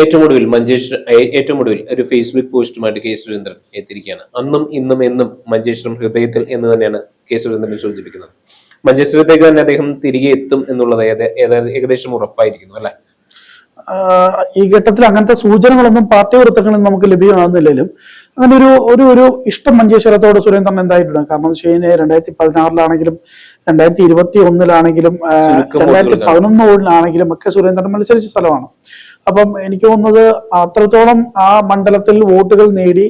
ഏറ്റവും ഒടുവിൽ മഞ്ചേശ്വരം ഏറ്റവും ഒടുവിൽ ഒരു ഫേസ്ബുക്ക് പോസ്റ്റുമായിട്ട് കെ സുരേന്ദ്രൻ എത്തിയിരിക്കുകയാണ്. അന്നും ഇന്നും എന്നും മഞ്ചേശ്വരം ഹൃദയത്തിൽ എന്ന് തന്നെയാണ് കെ സുരേന്ദ്രൻ സൂചിപ്പിക്കുന്നത്. മഞ്ചേശ്വരത്തേക്ക് തന്നെ അദ്ദേഹം തിരികെ എത്തും എന്നുള്ളത് ഏകദേശം ഉറപ്പായിരിക്കുന്നു അല്ലെ? ഈ ഘട്ടത്തിൽ അങ്ങനത്തെ സൂചനകളൊന്നും പാർട്ടി വൃത്തങ്ങളിൽ നമുക്ക് ലഭ്യമാകുന്നില്ലെങ്കിലും അങ്ങനെ ഒരു ഒരു ഒരു ഇഷ്ടം മഞ്ചേശ്വരത്തോട് സുരേന്ദ്രൻ എന്തായിട്ടുണ്ട്? കാരണം എന്ന് വെച്ച് കഴിഞ്ഞാൽ രണ്ടായിരത്തി പതിനാറിലാണെങ്കിലും രണ്ടായിരത്തി ഇരുപത്തി ഒന്നിലാണെങ്കിലും രണ്ടായിരത്തി പതിനൊന്നോടിലാണെങ്കിലും ഒക്കെ സുരേന്ദ്രൻ മത്സരിച്ച സ്ഥലമാണ്. അപ്പം എനിക്ക് തോന്നുന്നത് അത്രത്തോളം ആ മണ്ഡലത്തിൽ വോട്ടുകൾ നേടി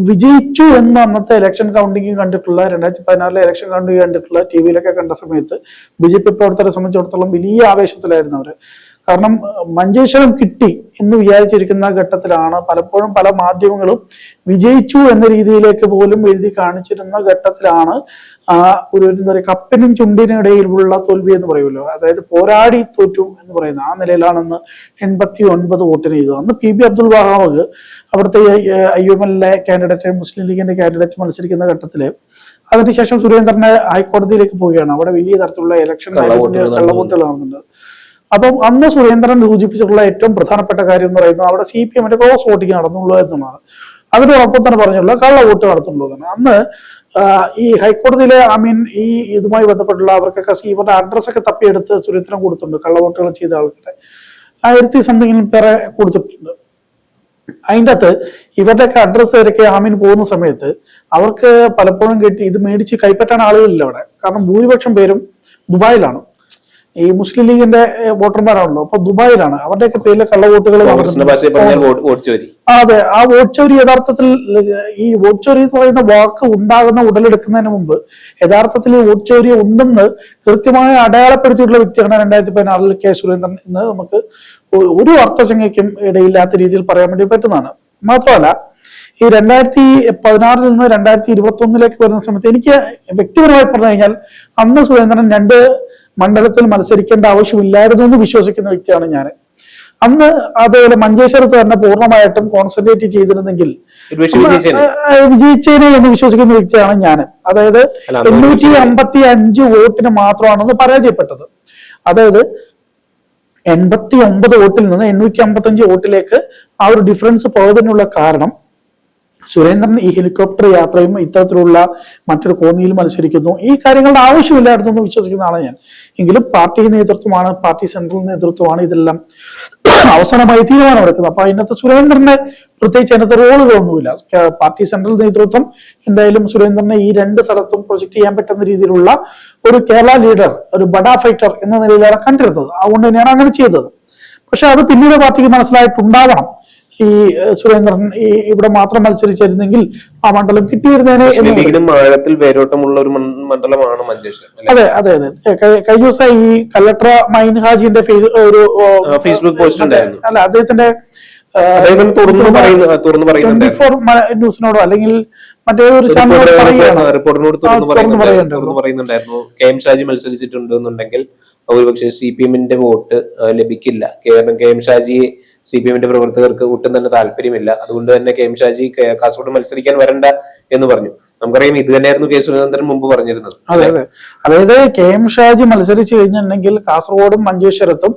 വിജയിച്ചു എന്ന് അന്നത്തെ ഇലക്ഷൻ കൗണ്ടിങ് കണ്ടിട്ടുള്ള രണ്ടായിരത്തി പതിനാറിലെ ഇലക്ഷൻ കൗണ്ടിങ് കണ്ടിട്ടുള്ള ടി വിയിലൊക്കെ കണ്ട സമയത്ത് ബി ജെ പി പ്രവർത്തകരെ സംബന്ധിച്ചിടത്തോളം വലിയ ആവേശത്തിലായിരുന്നു അവർ. കാരണം മഞ്ചേശ്വരം കിട്ടി എന്ന് വിചാരിച്ചിരിക്കുന്ന ഘട്ടത്തിലാണ് പലപ്പോഴും പല മാധ്യമങ്ങളും വിജയിച്ചു എന്ന രീതിയിലേക്ക് പോലും എഴുതി കാണിച്ചിരുന്ന ഘട്ടത്തിലാണ് ആ ഒരു എന്താ പറയുക കപ്പിനും ചുണ്ടിനും ഇടയിലുള്ള തോൽവി എന്ന് പറയുമല്ലോ. അതായത് പോരാടി തോറ്റു എന്ന് പറയുന്ന ആ നിലയിലാണെന്ന് എൺപത്തി ഒൻപത് വോട്ടിന് ചെയ്തു അന്ന് പി ബി അബ്ദുൽ വഹാബ് അവിടുത്തെ ഐ എം എല്ലിലെ കാൻഡിഡേറ്റ് മുസ്ലിം ലീഗിന്റെ കാൻഡിഡേറ്റ് മത്സരിക്കുന്ന ഘട്ടത്തിൽ അതിനുശേഷം സുരേന്ദ്രനെ ഹൈക്കോടതിയിലേക്ക് പോവുകയാണ്. അവിടെ വലിയ തരത്തിലുള്ള ഇലക്ഷൻ കള്ളവോട്ടുകൾ നടന്നുണ്ട് അപ്പം അന്ന് സുരേന്ദ്രൻ സൂചിപ്പിച്ചിട്ടുള്ള ഏറ്റവും പ്രധാനപ്പെട്ട കാര്യം എന്ന് പറയുന്നത് അവിടെ സി പി എമ്മിന്റെ ക്രോസ് വോട്ടിംഗ് നടന്നുള്ളൂ എന്നുള്ളതാണ്. അതിനോടൊപ്പം തന്നെ പറഞ്ഞുള്ള കള്ള വോട്ട് നടത്തുന്നുള്ളതാണ് അന്ന് ഈ ഹൈക്കോടതിയിലെ ഐ മീൻ ഈ ഇതുമായി ബന്ധപ്പെട്ടുള്ള അവർക്കൊക്കെ ഇവരുടെ അഡ്രസ് ഒക്കെ തപ്പിയെടുത്ത് സുരേന്ദ്രൻ കൊടുത്തിട്ടുണ്ട് കള്ളവോട്ടുകൾ ചെയ്ത ആൾക്കാരെ. ആയിരത്തി സംതിങ്ങിൽ പേരെ കൊടുത്തിട്ടുണ്ട്. അതിന്റെ അകത്ത് ഇവരുടെയൊക്കെ അഡ്രസ്സ് വരെയൊക്കെ ആമീൻ പോകുന്ന സമയത്ത് അവർക്ക് പലപ്പോഴും കിട്ടി ഇത് മേടിച്ച് കൈപ്പറ്റാൻ ആളുകളില്ല അവിടെ. കാരണം ഭൂരിപക്ഷം പേരും ദുബായിലാണ്. ഈ മുസ്ലിം ലീഗിന്റെ വോട്ടർമാരാണല്ലോ. അപ്പൊ ദുബായിലാണ്. അവരുടെയൊക്കെ പേരിലെ കള്ളവോട്ടുകൾ അതെ. ആ വോട്ട് ചോരി യഥാർത്ഥത്തിൽ ഈ വോട്ട് ചോരി എന്ന് പറയുന്ന വാക്ക് ഉണ്ടാകുന്ന ഉടലെടുക്കുന്നതിന് മുമ്പ് യഥാർത്ഥത്തിൽ ഈ വോട്ട് ചോരി ഉണ്ടെന്ന് കൃത്യമായി അടയാളപ്പെടുത്തിയിട്ടുള്ള വ്യക്തിയാണ് രണ്ടായിരത്തി പതിനാറിൽ കെ സുരേന്ദ്രൻ എന്ന് നമുക്ക് ഒരു അർത്ഥസംഖ്യയ്ക്കും ഇടയില്ലാത്ത രീതിയിൽ പറയാൻ വേണ്ടി പറ്റുന്നതാണ്. മാത്രമല്ല ഈ രണ്ടായിരത്തി പതിനാറിൽ നിന്ന് രണ്ടായിരത്തി ഇരുപത്തി ഒന്നിലേക്ക് വരുന്ന സമയത്ത് എനിക്ക് വ്യക്തിപരമായി പറഞ്ഞു കഴിഞ്ഞാൽ അന്ന് സുരേന്ദ്രൻ രണ്ട് മണ്ഡലത്തിൽ മത്സരിക്കേണ്ട ആവശ്യമില്ലായിരുന്നു എന്ന് വിശ്വസിക്കുന്ന വ്യക്തിയാണ് ഞാൻ. അന്ന് അതേപോലെ മഞ്ചേശ്വരത്ത് തന്നെ പൂർണമായിട്ടും കോൺസെൻട്രേറ്റ് ചെയ്തിരുന്നെങ്കിൽ വിജയിച്ചേനെ. എന്ന് വിശ്വസിക്കുന്ന വ്യക്തിയാണ് ഞാൻ. അതായത് എണ്ണൂറ്റി അമ്പത്തി അഞ്ച് വോട്ടിന് മാത്രമാണെന്ന് പരാജയപ്പെട്ടത്. അതായത് എൺപത്തി ഒമ്പത് വോട്ടിൽ നിന്ന് എണ്ണൂറ്റി അമ്പത്തി അഞ്ച് വോട്ടിലേക്ക് ആ ഒരു ഡിഫറൻസ് പോയതിനുള്ള കാരണം സുരേന്ദ്രൻ ഈ ഹെലികോപ്റ്റർ യാത്രയും ഇത്തരത്തിലുള്ള മറ്റൊരു കോന്നിയിൽ മത്സരിക്കുന്നു. ഈ കാര്യങ്ങളുടെ ആവശ്യമില്ലായിരുന്നു എന്ന് വിശ്വസിക്കുന്ന ആളാണ് ഞാൻ. എങ്കിലും പാർട്ടി നേതൃത്വമാണ് പാർട്ടി സെൻട്രൽ നേതൃത്വമാണ് ഇതെല്ലാം അവസാനമായി തീരുമാനമെടുക്കുന്നത്. അപ്പൊ അതിനകത്ത് സുരേന്ദ്രന്റെ പ്രത്യേകിച്ച് അതിനകത്ത് റോളുകളൊന്നുമില്ല. പാർട്ടി സെൻട്രൽ നേതൃത്വം എന്തായാലും സുരേന്ദ്രനെ ഈ രണ്ട് സ്ഥലത്തും പ്രൊജക്ട് ചെയ്യാൻ പറ്റുന്ന രീതിയിലുള്ള ഒരു കേരള ലീഡർ ഒരു ബഡാ ഫൈറ്റർ എന്ന നിലയിലാണ് കണ്ടിരുന്നത്. അതുകൊണ്ട് തന്നെയാണ് അങ്ങനെ ചെയ്തത്. പക്ഷെ അത് പിന്നീട് പാർട്ടിക്ക് മനസ്സിലായിട്ടുണ്ടാവണം. ഈ സുരേന്ദ്രൻ ഈ ഇവിടെ മാത്രം മത്സരിച്ചിരുന്നെങ്കിൽ ആ മണ്ഡലം കിട്ടിയിരുന്നേനെ ആഴത്തിൽ വേരോട്ടമുള്ള ഒരു മണ്ഡലമാണ് മഞ്ചേശ്വരം അതെ അതെ അതെ. കഴിഞ്ഞ ദിവസം ഈ കല്ലട്ര മൈൻ ഹാജിന്റെ ഒരു ഫേസ്ബുക്ക് പോസ്റ്റ് ഉണ്ടായിരുന്നു. അല്ല അദ്ദേഹത്തിന്റെ ന്യൂസിനോടോ അല്ലെങ്കിൽ മറ്റേതൊരു റിപ്പോർട്ടിനോട് തുറന്നു പറയുന്നുണ്ടായിരുന്നു. പറയുന്നുണ്ടായിരുന്നു. കെ എം ഷാജി മത്സരിച്ചിട്ടുണ്ട് എന്നുണ്ടെങ്കിൽ ഒരുപക്ഷെ സി പി എമ്മിന്റെ വോട്ട് ലഭിക്കില്ല. കാരണം കെ എം ഷാജിയെ സി പി എമ്മിന്റെ പ്രവർത്തകർക്ക് ഒട്ടും തന്നെ താല്പര്യമില്ല. അതുകൊണ്ട് തന്നെ കെ എം ഷാജി കാസർഗോഡ് മത്സരിക്കാൻ വരണ്ട എന്ന് പറഞ്ഞു. നമുക്കറിയാം ഇത് തന്നെയായിരുന്നു കെ സുരേന്ദ്രൻ മുമ്പ് പറഞ്ഞിരുന്നത്. അതെ അതെ. അതായത് കെ എം ഷാജി മത്സരിച്ചു കഴിഞ്ഞിട്ടുണ്ടെങ്കിൽ കാസർഗോഡും മഞ്ചേശ്വരത്തും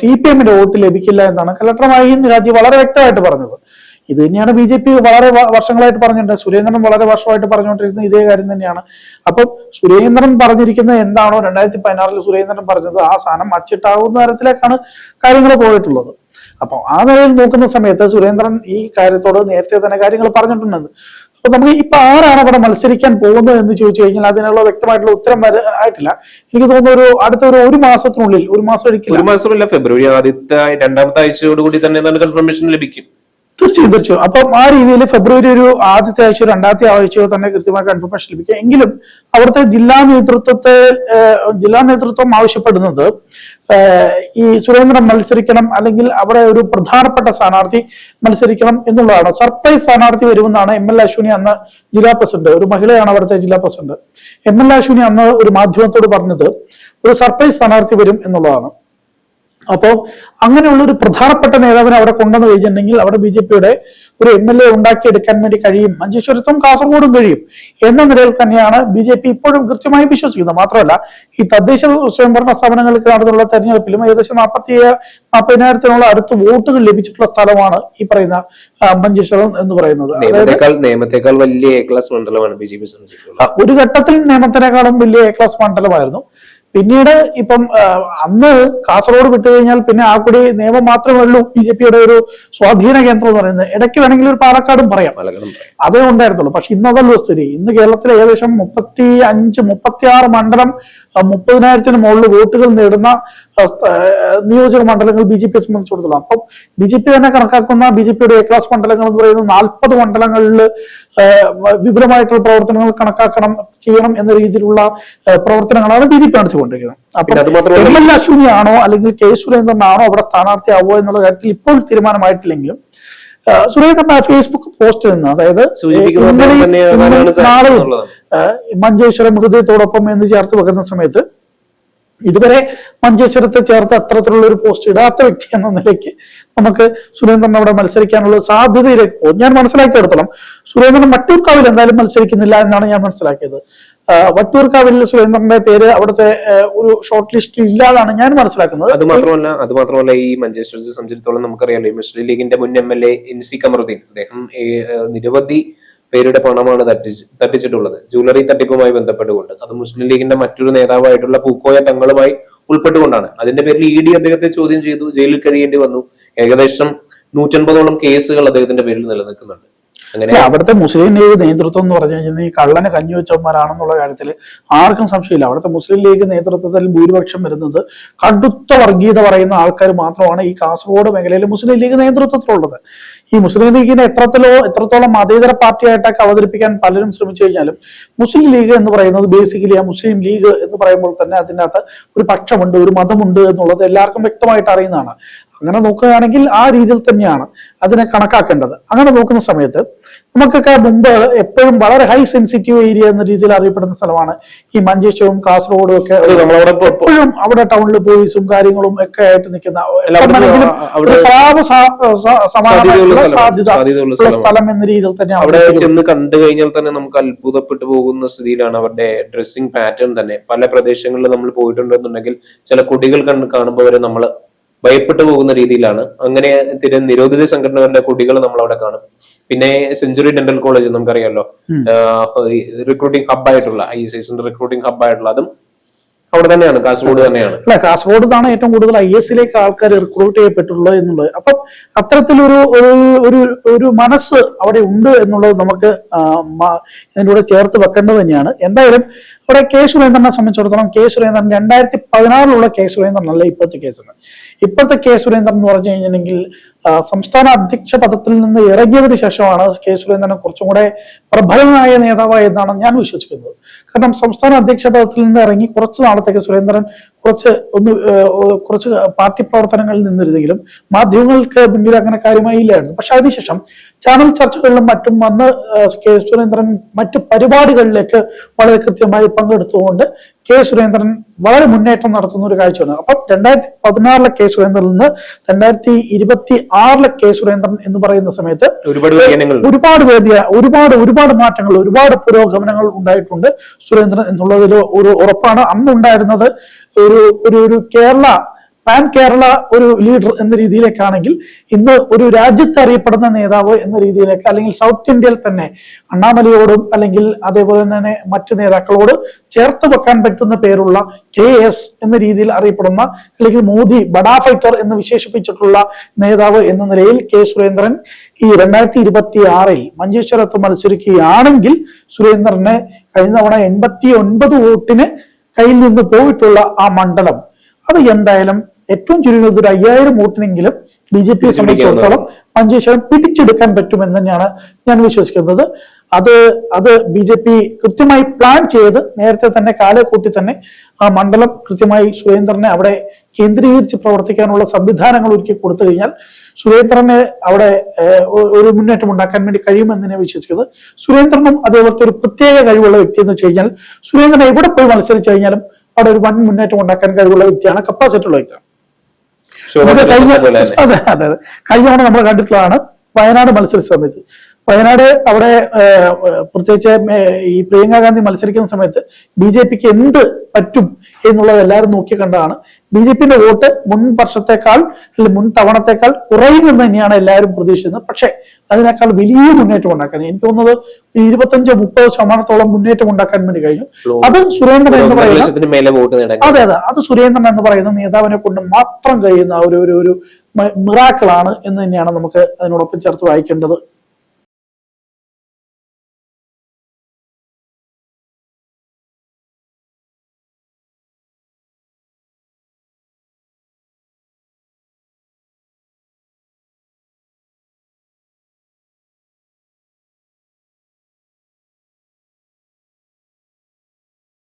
സി പി എമ്മിന്റെ വോട്ട് ലഭിക്കില്ല എന്നാണ് കലക്ടർ മഹീൻ രാജി വളരെ വ്യക്തമായിട്ട് പറഞ്ഞത്. ഇത് തന്നെയാണ് ബി ജെ പി വളരെ വർഷങ്ങളായിട്ട് പറഞ്ഞിട്ടുണ്ട്. സുരേന്ദ്രൻ വളരെ വർഷമായിട്ട് പറഞ്ഞുകൊണ്ടിരുന്ന ഇതേ കാര്യം തന്നെയാണ്. അപ്പം സുരേന്ദ്രൻ പറഞ്ഞിരിക്കുന്നത് എന്താണോ രണ്ടായിരത്തി പതിനാറിൽ സുരേന്ദ്രൻ പറഞ്ഞത് ആ സാധനം അച്ചിട്ടാവുന്ന തരത്തിലേക്കാണ് കാര്യങ്ങൾ പോയിട്ടുള്ളത്. അപ്പം ആ നിലയിൽ നോക്കുന്ന സമയത്ത് സുരേന്ദ്രൻ ഈ കാര്യത്തോട് നേരത്തെ തന്നെ കാര്യങ്ങൾ പറഞ്ഞിട്ടുണ്ടെന്ന്. അപ്പൊ നമുക്ക് ഇപ്പൊ ആരാണ് അവിടെ മത്സരിക്കാൻ പോകുന്നത് എന്ന് ചോദിച്ചു കഴിഞ്ഞാൽ അതിനുള്ള വ്യക്തമായിട്ടുള്ള ഉത്തരം വരെ ആയിട്ടില്ല. എനിക്ക് തോന്നുന്നു ഒരു അടുത്ത ഒരു ഒരു മാസത്തിനുള്ളിൽ ഒരു മാസം ഒരിക്കലും. ഒരു മാസമല്ല ഫെബ്രുവരി ആദ്യത്തെ രണ്ടാമത്തെ ആഴ്ചയോടുകൂടി തന്നെ കൺഫർമേഷൻ ലഭിക്കും. തീർച്ചയായും തീർച്ചയായും. അപ്പം ആ രീതിയിൽ ഫെബ്രുവരി ഒരു ആദ്യത്തെ ആഴ്ചയോ രണ്ടാമത്തെ ആഴ്ചയോ തന്നെ കൃത്യമായി കൺഫർമേഷൻ ലഭിക്കും. എങ്കിലും അവിടുത്തെ ജില്ലാ നേതൃത്വത്തെ ജില്ലാ നേതൃത്വം ആവശ്യപ്പെടുന്നത് ഈ സുരേന്ദ്രൻ മത്സരിക്കണം അല്ലെങ്കിൽ അവിടെ ഒരു പ്രധാനപ്പെട്ട സ്ഥാനാർത്ഥി മത്സരിക്കണം എന്നുള്ളതാണ്. സർപ്രൈസ് സ്ഥാനാർത്ഥി വരുമെന്നാണ് എം എൽ അശ്വിനി അന്ന് ജില്ലാ പ്രസിഡന്റ് ഒരു മഹിളയാണ് അവിടുത്തെ ജില്ലാ പ്രസിഡന്റ്. എം എൽ അശ്വിനി അന്ന് ഒരു മാധ്യമത്തോട് പറഞ്ഞത് ഒരു സർപ്രൈസ് സ്ഥാനാർത്ഥി വരും എന്നുള്ളതാണ്. അപ്പോൾ അങ്ങനെയുള്ള ഒരു പ്രധാനപ്പെട്ട നേതാവിനെ അവിടെ കൊണ്ടുവന്ന് കഴിഞ്ഞിട്ടുണ്ടെങ്കിൽ അവിടെ ബി ജെ പിയുടെ ഒരു എം എൽ എ ഉണ്ടാക്കിയെടുക്കാൻ വേണ്ടി കഴിയും. മഞ്ചേശ്വരത്തും കാസർഗോഡും കഴിയും എന്ന നിലയിൽ തന്നെയാണ് ബി ജെ പി ഇപ്പോഴും കൃത്യമായി വിശ്വസിക്കുന്നത്. മാത്രമല്ല ഈ തദ്ദേശ സ്വയംഭരണ സ്ഥാപനങ്ങൾക്ക് നടന്നുള്ള തെരഞ്ഞെടുപ്പിലും ഏകദേശം നാൽപ്പത്തി നാൽപ്പതിനായിരത്തിനുള്ള അടുത്ത് വോട്ടുകൾ ലഭിച്ചിട്ടുള്ള സ്ഥലമാണ് ഈ പറയുന്ന മഞ്ചേശ്വരം എന്ന് പറയുന്നത്. നിയമത്തെക്കാൾ വലിയ എ ക്ലാസ് മണ്ഡലമാണ് ബി ജെ പി ഒരു ഘട്ടത്തിൽ നിയമത്തിനേക്കാളും വലിയ എ ക്ലാസ് മണ്ഡലമായിരുന്നു. പിന്നീട് ഇപ്പം അന്ന് കാസർഗോഡ് വിട്ടു കഴിഞ്ഞാൽ പിന്നെ ആ കൂടി നിയമം മാത്രമേ ഉള്ളൂ ബി ജെ പിയുടെ ഒരു സ്വാധീന കേന്ദ്രം എന്ന് പറയുന്നത്. ഇടയ്ക്ക് വേണമെങ്കിൽ ഒരു പാലക്കാടും പറയാം. അതേ ഉണ്ടായിരുന്നുള്ളൂ. പക്ഷെ ഇന്ന് അതല്ല സ്ഥിതി. ഇന്ന് കേരളത്തിൽ ഏകദേശം മുപ്പത്തി അഞ്ച് മുപ്പത്തി ആറ് മണ്ഡലം മുപ്പതിനായിരത്തിന് മുകളിൽ വോട്ടുകൾ നേടുന്ന നിയോജക മണ്ഡലങ്ങൾ ബി ജെ പിയെ സംബന്ധിച്ചിടത്തോളം അപ്പം ബി ജെ പി തന്നെ കണക്കാക്കുന്ന ബി ജെ പിയുടെ എ ക്ലാസ് മണ്ഡലങ്ങൾ എന്ന് പറയുന്നത് നാൽപ്പത് മണ്ഡലങ്ങളിൽ വിപുലമായിട്ടുള്ള പ്രവർത്തനങ്ങൾ കണക്കാക്കണം ചെയ്യണം എന്ന രീതിയിലുള്ള പ്രവർത്തനങ്ങളാണ് ബി ജെ പി നടത്തിക്കൊണ്ടിരിക്കുന്നത്. അപ്പം എം എൽ അശ്വിനിയാണോ അല്ലെങ്കിൽ കെ സുരേന്ദ്രനാണോ അവിടെ സ്ഥാനാർത്ഥിയാവോ എന്നുള്ള കാര്യത്തിൽ ഇപ്പോൾ തീരുമാനമായിട്ടില്ലെങ്കിലും സുരേന്ദ്രൻ ഫേസ്ബുക്ക് പോസ്റ്റ് നിന്ന് അതായത് നാളെ മഞ്ചേശ്വരം ഹൃദയത്തോടൊപ്പം എന്ന് ചേർത്ത് വെക്കുന്ന സമയത്ത് ഇതുവരെ മഞ്ചേശ്വരത്തെ ചേർത്ത് അത്തരത്തിലുള്ള ഒരു പോസ്റ്റ് ഇടാത്ത വ്യക്തി എന്ന നിലയ്ക്ക് നമുക്ക് സുരേന്ദ്രൻ അവിടെ മത്സരിക്കാനുള്ള സാധ്യതയിലേക്ക് ഞാൻ മനസ്സിലാക്കി മനസ്സിലാക്കിയെടുത്തോളം സുരേന്ദ്രൻ വട്ടിയൂർക്കാവിൽ എന്തായാലും മത്സരിക്കുന്നില്ല എന്നാണ് ഞാൻ മനസ്സിലാക്കിയത്. ആ, വട്ടിയൂർക്കാവിൽ സുരേന്ദ്രന്റെ പേര് അവിടുത്തെ ഒരു ഷോർട്ട് ലിസ്റ്റിൽ ഇല്ലാതാണ് ഞാൻ മനസ്സിലാക്കുന്നത്. അത് മാത്രമല്ല അത് മാത്രമല്ല ഈ മഞ്ചേശ്വരത്തെ സംബന്ധിച്ചിടത്തോളം നമുക്കറിയാലോ ഈ മുസ്ലിം ലീഗിന്റെ മുൻ M L A N C Kamaruddin അദ്ദേഹം നിരവധി പേരുടെ പണമാണ് തട്ടിച്ച് തട്ടിച്ചിട്ടുള്ളത്. ജ്വല്ലറി തട്ടിപ്പുമായി ബന്ധപ്പെട്ടുകൊണ്ട്. അത് മുസ്ലിം ലീഗിന്റെ മറ്റൊരു നേതാവായിട്ടുള്ള പൂക്കോയ തങ്ങളുമായി ഉൾപ്പെട്ടുകൊണ്ടാണ്. അതിന്റെ പേരിൽ ഇ ഡി അദ്ദേഹത്തെ ചോദ്യം ചെയ്തു. ജയിലിൽ കഴിയേണ്ടി വന്നു. ഏകദേശം നൂറ്റൻപതോളം കേസുകൾ അദ്ദേഹത്തിന്റെ പേരിൽ നിലനിൽക്കുന്നുണ്ട്. അങ്ങനെ അവിടുത്തെ മുസ്ലിം ലീഗ് നേതൃത്വം എന്ന് പറഞ്ഞു കഴിഞ്ഞാൽ ഈ കള്ളനെ കഞ്ഞി വെച്ചവന്മാരാണെന്നുള്ള കാര്യത്തിൽ ആർക്കും സംശയമില്ല. അവിടുത്തെ മുസ്ലിം ലീഗ് നേതൃത്വത്തിൽ ഭൂരിപക്ഷം വരുന്നത് കടുത്ത വർഗീയത പറയുന്ന ആൾക്കാർ മാത്രമാണ് ഈ കാസർഗോഡ് മേഖലയിൽ മുസ്ലിം ലീഗ് നേതൃത്വത്തിലുള്ളത്. ഈ മുസ്ലിം ലീഗിനെ എത്രത്തിലോ എത്രത്തോളം മതേതര പാർട്ടിയായിട്ടൊക്കെ അവതരിപ്പിക്കാൻ പലരും ശ്രമിച്ചു കഴിഞ്ഞാലും മുസ്ലിം ലീഗ് എന്ന് പറയുന്നത് ബേസിക്കലി ആ മുസ്ലിം ലീഗ് എന്ന് പറയുമ്പോൾ തന്നെ അതിനകത്ത് ഒരു പക്ഷമുണ്ട് ഒരു മതമുണ്ട് എന്നുള്ളത് എല്ലാവർക്കും വ്യക്തമായിട്ട് അറിയുന്നതാണ്. അങ്ങനെ നോക്കുകയാണെങ്കിൽ ആ രീതിയിൽ തന്നെയാണ് അതിനെ കണക്കാക്കേണ്ടത്. അങ്ങനെ നോക്കുന്ന സമയത്ത് നമുക്കൊക്കെ മുമ്പ് എപ്പോഴും വളരെ ഹൈ സെൻസിറ്റീവ് ഏരിയ എന്ന രീതിയിൽ അറിയപ്പെടുന്ന സ്ഥലമാണ് ഈ മഞ്ചേശ്വരവും കാസർഗോഡും ഒക്കെ എപ്പോഴും അവിടെ ടൗണിൽ പോലീസും കാര്യങ്ങളും ഒക്കെ ആയിട്ട് നിൽക്കുന്ന സമാനമായിട്ടുള്ള. സാധ്യത സ്ഥലം എന്ന രീതിയിൽ തന്നെ അവിടെ അവിടെ ചെന്ന് കണ്ടു കഴിഞ്ഞാൽ തന്നെ നമുക്ക് അത്ഭുതപ്പെട്ടു പോകുന്ന സ്ഥിതിയിലാണ് അവരുടെ ഡ്രസ്സിംഗ് പാറ്റേൺ തന്നെ. പല പ്രദേശങ്ങളിൽ നമ്മൾ പോയിട്ടുണ്ടെന്നുണ്ടെങ്കിൽ ചില കുടികൾ കണ്ട് കാണുമ്പോൾ വരെ നമ്മൾ ഭയപ്പെട്ടു പോകുന്ന രീതിയിലാണ്. അങ്ങനെ നിരോധിത സംഘടനകളുടെ കുടികൾ നമ്മൾ അവിടെ കാണും. പിന്നെ സെഞ്ചുറി ഡെന്റൽ കോളേജ് നമുക്കറിയാലോ. റിക്രൂട്ടിംഗ് ഹബ്ബായിട്ടുള്ള ഐ എസ് ഐസിന്റെ റിക്രൂട്ടിംഗ് ഹബ്ബായിട്ടുള്ള അതും അവിടെ തന്നെയാണ് കാസർഗോഡ് തന്നെയാണ്. അല്ല കാസർഗോഡ് നിന്നാണ് ഏറ്റവും കൂടുതൽ ഐ എസിലേക്ക് ആൾക്കാർ റിക്രൂട്ട് ചെയ്യപ്പെട്ടുള്ളത് എന്നുള്ളത്. അപ്പം അത്തരത്തിലൊരു ഒരു ഒരു മനസ്സ് അവിടെ ഉണ്ട് എന്നുള്ളത് നമുക്ക് കൂടെ ചേർത്ത് വെക്കേണ്ടത് തന്നെയാണ്. എന്തായാലും ഇവിടെ കെ സുരേന്ദ്രനെ സംബന്ധിച്ചിടത്തോളം കെ സുരേന്ദ്രൻ രണ്ടായിരത്തി പതിനാറിലുള്ള കെ സുരേന്ദ്രൻ അല്ല ഇപ്പോഴത്തെ കേസ്. ഇപ്പോഴത്തെ കെ സുരേന്ദ്രൻ എന്ന് പറഞ്ഞു കഴിഞ്ഞിട്ടുണ്ടെങ്കിൽ സംസ്ഥാന അധ്യക്ഷ പദത്തിൽ നിന്ന് ഇറങ്ങിയതിനു ശേഷമാണ് കെ സുരേന്ദ്രനെ കുറച്ചും കൂടെ പ്രബലനായ നേതാവായി എന്നാണ് ഞാൻ വിശ്വസിക്കുന്നത്. കാരണം സംസ്ഥാന അധ്യക്ഷ പദത്തിൽ നിന്ന് ഇറങ്ങി കുറച്ച് നാളത്തേക്ക് സുരേന്ദ്രൻ കുറച്ച് ഒന്ന് കുറച്ച് പാർട്ടി പ്രവർത്തനങ്ങളിൽ നിന്നിരുന്നെങ്കിലും മാധ്യമങ്ങൾക്ക് മുന്നിൽ അങ്ങനെ കാര്യമായി ഇല്ലായിരുന്നു. പക്ഷെ അതിനുശേഷം ചാനൽ ചർച്ചകളിലും മറ്റും വന്ന് കെ സുരേന്ദ്രൻ മറ്റ് പരിപാടികളിലേക്ക് വളരെ കൃത്യമായി പങ്കെടുത്തുകൊണ്ട് കെ സുരേന്ദ്രൻ വളരെ മുന്നേറ്റം നടത്തുന്ന ഒരു കാഴ്ചയാണ്. അപ്പം രണ്ടായിരത്തി പതിനാറിലെ കെ സുരേന്ദ്രനിൽ നിന്ന് രണ്ടായിരത്തി ഇരുപത്തി ആറിലെ കെ സുരേന്ദ്രൻ എന്ന് പറയുന്ന സമയത്ത് ഒരുപാട് ഒരുപാട് വേദിയ ഒരുപാട് ഒരുപാട് മാറ്റങ്ങൾ ഒരുപാട് പുരോഗമനങ്ങൾ ഉണ്ടായിട്ടുണ്ട് സുരേന്ദ്രൻ എന്നുള്ളതിൽ ഒരു ഉറപ്പാണ്. അന്ന് ഉണ്ടായിരുന്നത് ഒരു ഒരു ഒരു കേരള പാൻ കേരള ഒരു ലീഡർ എന്ന രീതിയിലേക്കാണെങ്കിൽ ഇന്ന് ഒരു രാജ്യത്ത് അറിയപ്പെടുന്ന നേതാവ് എന്ന രീതിയിലേക്ക് അല്ലെങ്കിൽ സൗത്ത് ഇന്ത്യയിൽ തന്നെ അണ്ണാമലയോടും അല്ലെങ്കിൽ അതേപോലെ തന്നെ മറ്റു നേതാക്കളോട് ചേർത്ത് വെക്കാൻ പറ്റുന്ന പേരുള്ള കെ എസ് എന്ന രീതിയിൽ അറിയപ്പെടുന്ന അല്ലെങ്കിൽ മോദി ബഡാ ഫൈറ്റർ എന്ന് വിശേഷിപ്പിച്ചിട്ടുള്ള നേതാവ് എന്ന നിലയിൽ കെ സുരേന്ദ്രൻ ഈ രണ്ടായിരത്തി ഇരുപത്തി ആറിൽ മഞ്ചേശ്വരത്ത് മത്സരിക്കുകയാണെങ്കിൽ സുരേന്ദ്രന് കഴിഞ്ഞ തവണ എൺപത്തി ഒൻപത് വോട്ടിന് കയ്യിൽ നിന്ന് പോയിട്ടുള്ള ആ മണ്ഡലം. അത് എന്തായാലും ഏറ്റവും ചുരുങ്ങിയത് ഒരു അയ്യായിരം വോട്ടിനെങ്കിലും ബി ജെ പിയെ സംബന്ധിച്ചിടത്തോളം മഞ്ചേശ്വരം പിടിച്ചെടുക്കാൻ പറ്റുമെന്ന് തന്നെയാണ് ഞാൻ വിശ്വസിക്കുന്നത്. അത് അത് ബി ജെ പി കൃത്യമായി പ്ലാൻ ചെയ്ത് നേരത്തെ തന്നെ കാലെ കൂട്ടി തന്നെ ആ മണ്ഡലം കൃത്യമായി സുരേന്ദ്രനെ അവിടെ കേന്ദ്രീകരിച്ച് പ്രവർത്തിക്കാനുള്ള സംവിധാനങ്ങൾ ഒരുക്കി കൊടുത്തു കഴിഞ്ഞാൽ സുരേന്ദ്രനെ അവിടെ ഒരു മുന്നേറ്റം ഉണ്ടാക്കാൻ വേണ്ടി കഴിയുമെന്ന് ഞാൻ വിശ്വസിക്കുന്നത് സുരേന്ദ്രനും അതേപോലത്തെ ഒരു പ്രത്യേക കഴിവുള്ള വ്യക്തി എന്ന് വെച്ച് കഴിഞ്ഞാൽ സുരേന്ദ്രൻ എവിടെ പോയി മത്സരിച്ചു കഴിഞ്ഞാലും അവിടെ ഒരു വൻ മുന്നേറ്റം ഉണ്ടാക്കാൻ കഴിവുള്ള വ്യക്തിയാണ് കപ്പാസിറ്റി ഉള്ള വ്യക്തിയാണ്. കഴിഞ്ഞ അതെ അതെ അതെ. കഴിഞ്ഞ തവണ നമ്മൾ കണ്ടിട്ടുള്ളതാണ് വയനാട് മത്സര സമയത്ത് വയനാട് അവിടെ പ്രത്യേകിച്ച് ഈ പ്രിയങ്ക ഗാന്ധി മത്സരിക്കുന്ന സമയത്ത് ബി ജെ പിക്ക് എന്ത് പറ്റും എന്നുള്ളത് എല്ലാവരും നോക്കി കണ്ടതാണ്. ബി ജെ പിന്റെ വോട്ട് മുൻ വർഷത്തെക്കാൾ അല്ലെങ്കിൽ മുൻ തവണത്തെക്കാൾ കുറയുമെന്ന് തന്നെയാണ് എല്ലാവരും പ്രതീക്ഷിക്കുന്നത് പക്ഷേ അതിനേക്കാൾ വലിയ മുന്നേറ്റം ഉണ്ടാക്കാൻ എനിക്ക് തോന്നുന്നത് ഇരുപത്തഞ്ച് മുപ്പത് ശതമാനത്തോളം മുന്നേറ്റം ഉണ്ടാക്കാൻ വേണ്ടി കഴിഞ്ഞു. അത് സുരേന്ദ്രൻ എന്ന് പറയുന്ന അതെ അതെ അത് സുരേന്ദ്രൻ എന്ന് പറയുന്ന നേതാവിനെ കൊണ്ട് മാത്രം കഴിയുന്ന ഒരു ഒരു ഒരു മിറാക്കിളാണ് എന്ന് തന്നെയാണ് നമുക്ക് അതിനോടൊപ്പം ചേർത്ത് വായിക്കേണ്ടത്.